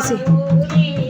是。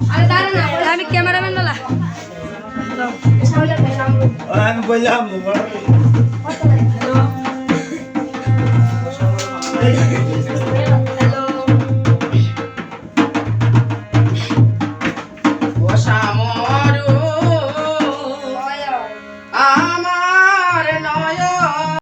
আরে দাঁড়া না আমি ক্যামেরাম্যান বলা আমি বললাম Thank you.